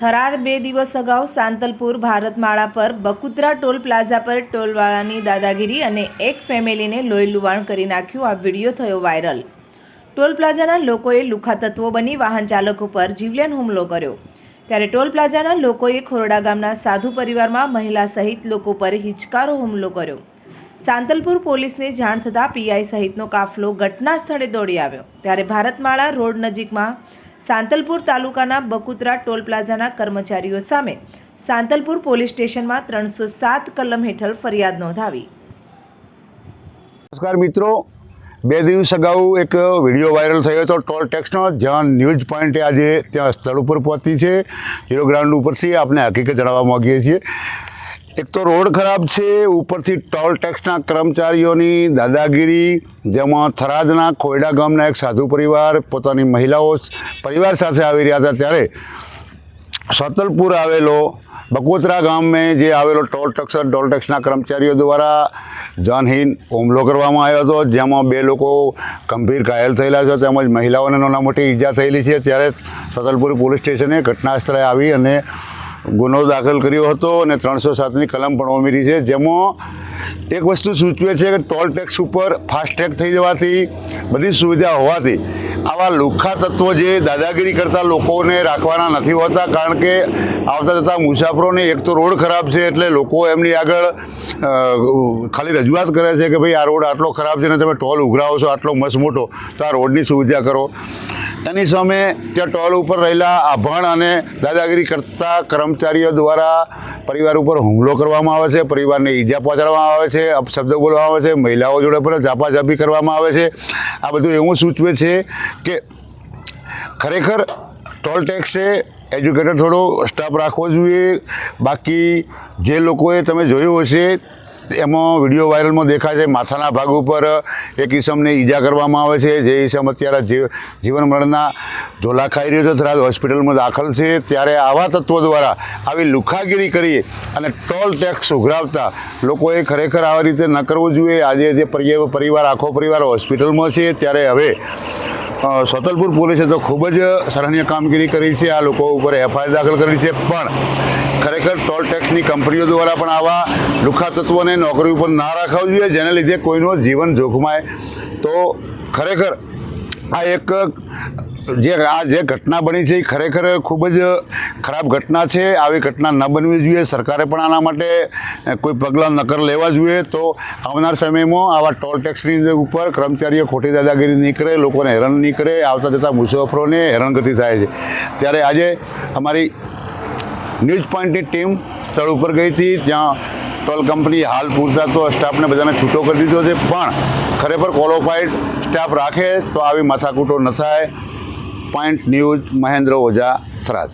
થરાદ બે દિવસ અગાઉ સાંતલપુર ભારતમાળા પર બકુત્રા ટોલ પ્લાઝા પર ટોલવાળાની દાદાગીરી અને એક ફેમિલીને લોહી લુવાણ કરી નાખ્યું. આ વીડિયો થયો વાયરલ. ટોલ પ્લાઝાના લોકોએ લુખા બની વાહન ચાલકો પર જીવલેણ હુમલો કર્યો. ત્યારે ટોલ પ્લાઝાના લોકોએ ખોરડા ગામના સાધુ પરિવારમાં મહિલા સહિત લોકો પર હિચકારો હુમલો કર્યો. સાંતલપુર પોલીસને જાણ થતાં પીઆઈ સહિતનો કાફલો ઘટના સ્થળે દોડી આવ્યો. ત્યારે ભારતમાળા રોડ નજીકમાં સાંતલપુર તાલુકાના બકુતરા ટોલ પ્લાઝાના કર્મચારીઓ સામે સાંતલપુર પોલીસ સ્ટેશનમાં ત્રણસો સાત કલમ હેઠળ ફરિયાદ નોંધાવી. નમસ્કાર મિત્રો. બે દિવસ અગાઉ એક વીડિયો વાયરલ થયો હતો ટોલ ટેક્સનો. જ્યાં ન્યૂઝ પોઈન્ટે આજે ત્યાં સ્થળ ઉપર પહોંચી છે. હીરો ગ્રાઉન્ડ ઉપરથી આપણે હકીકત જણાવવા માગીએ છીએ. એક તો રોડ ખરાબ છે, ઉપરથી ટોલ ટેક્સના કર્મચારીઓની દાદાગીરી, જેમાં થરાદના ખોયડા ગામના એક સાધુ પરિવાર, પોતાની મહિલાઓ પરિવાર સાથે આવી રહ્યા હતા ત્યારે સતલપુર આવેલો બકોતરા ગામે જે આવેલો ટોલ ટેક્સ ટોલ ટેક્સના કર્મચારીઓ દ્વારા જાનહીન હુમલો કરવામાં આવ્યો હતો, જેમાં બે લોકો ગંભીર ઘાયલ થયેલા છે, તેમજ મહિલાઓને નાના મોટી ઈજા થયેલી છે. ત્યારે સતલપુર પોલીસ સ્ટેશને ઘટના સ્થળે આવી અને ગુનો દાખલ કર્યો હતો અને ત્રણસો સાતની કલમ પણ ઉમેરી છે. જેમાં એક વસ્તુ સૂચવે છે કે ટોલ ટેક્સ ઉપર ફાસ્ટેગ થઈ જવાથી, બધી સુવિધા હોવાથી, આવા લુખ્ખા તત્વો જે દાદાગીરી કરતા લોકોને રાખવાના નથી હોતા, કારણ કે આવતા જતા મુસાફરોને એક તો રોડ ખરાબ છે એટલે લોકો એમની આગળ ખાલી રજૂઆત કરે છે કે ભાઈ આ રોડ આટલો ખરાબ છે ને તમે ટોલ ઉઘરાવો છો, આટલો મસ્ત મોટો, તો આ રોડની સુવિધા કરો. એની સામે ત્યાં ટોલ ઉપર રહેલા આભણ અને દાદાગીરી કરતા કર્મચારીઓ દ્વારા પરિવાર ઉપર હુમલો કરવામાં આવે છે, પરિવારને ઈજા પહોંચાડવામાં આવે છે, અપશબ્દો બોલવામાં આવે છે, મહિલાઓ જોડે પણ ઝાપાઝાપી કરવામાં આવે છે. આ બધું એવું સૂચવે છે કે ખરેખર ટોલ ટેક્સે એજ્યુકેટેડ થોડો સ્ટાફ રાખવો જોઈએ. બાકી જે લોકોએ તમે જોયું હશે એમાં વીડિયો વાયરલમાં દેખાય છે, માથાના ભાગ ઉપર એક ઈસમને ઈજા કરવામાં આવે છે. જે ઈસમ અત્યારે જીવન મરણના ઝોલા ખાઈ રહ્યો છે. થરાદ હોસ્પિટલમાં દાખલ છે. ત્યારે આવા તત્વો દ્વારા આવી લુખાગીરી કરી અને ટોલ ટેક્સ ઉઘરાવતા લોકોએ ખરેખર આવી રીતે ન કરવું જોઈએ. આજે જે પરિ- પરિવાર, આખો પરિવાર હોસ્પિટલમાં છે, ત્યારે હવે સતલપુર પોલીસે તો ખૂબ જ સરાહનીય કામગીરી કરી છે. આ લોકો ઉપર એફઆઈઆર દાખલ કરી છે. પણ ખરેખર ટોલ ટેક્સની કંપનીઓ દ્વારા પણ આવા લુખા તત્વોને નોકરી ઉપર ના રાખવા જોઈએ, જેને લીધે કોઈનું જીવન જોખમાય. તો ખરેખર આ એક જે આ જે ઘટના બની છે, એ ખરેખર ખૂબ જ ખરાબ ઘટના છે. આવી ઘટના ન બનવી જોઈએ. સરકારે પણ આના માટે કોઈ પગલાં નકર લેવા જોઈએ. તો આવનાર સમયમાં આવા ટોલ ટેક્સની ઉપર કર્મચારીઓ ખોટી દાદાગીરી નહીં કરે, લોકોને હેરાન નહીં કરે, આવતા જતા મુસાફરોને હેરાનગતિ થાય છે. ત્યારે આજે અમારી ન્યૂઝ પોઈન્ટની ટીમ સ્થળ ઉપર ગઈ હતી ત્યાં ટોલ કંપની હાલ પૂરતા તો સ્ટાફને બધાને છૂટો કરી દીધો છે, પણ ખરેખર ક્વોલિફાઈડ સ્ટાફ રાખે તો આવી માથાકૂટો ન થાય. Point news Mahendra Ojha Tharad.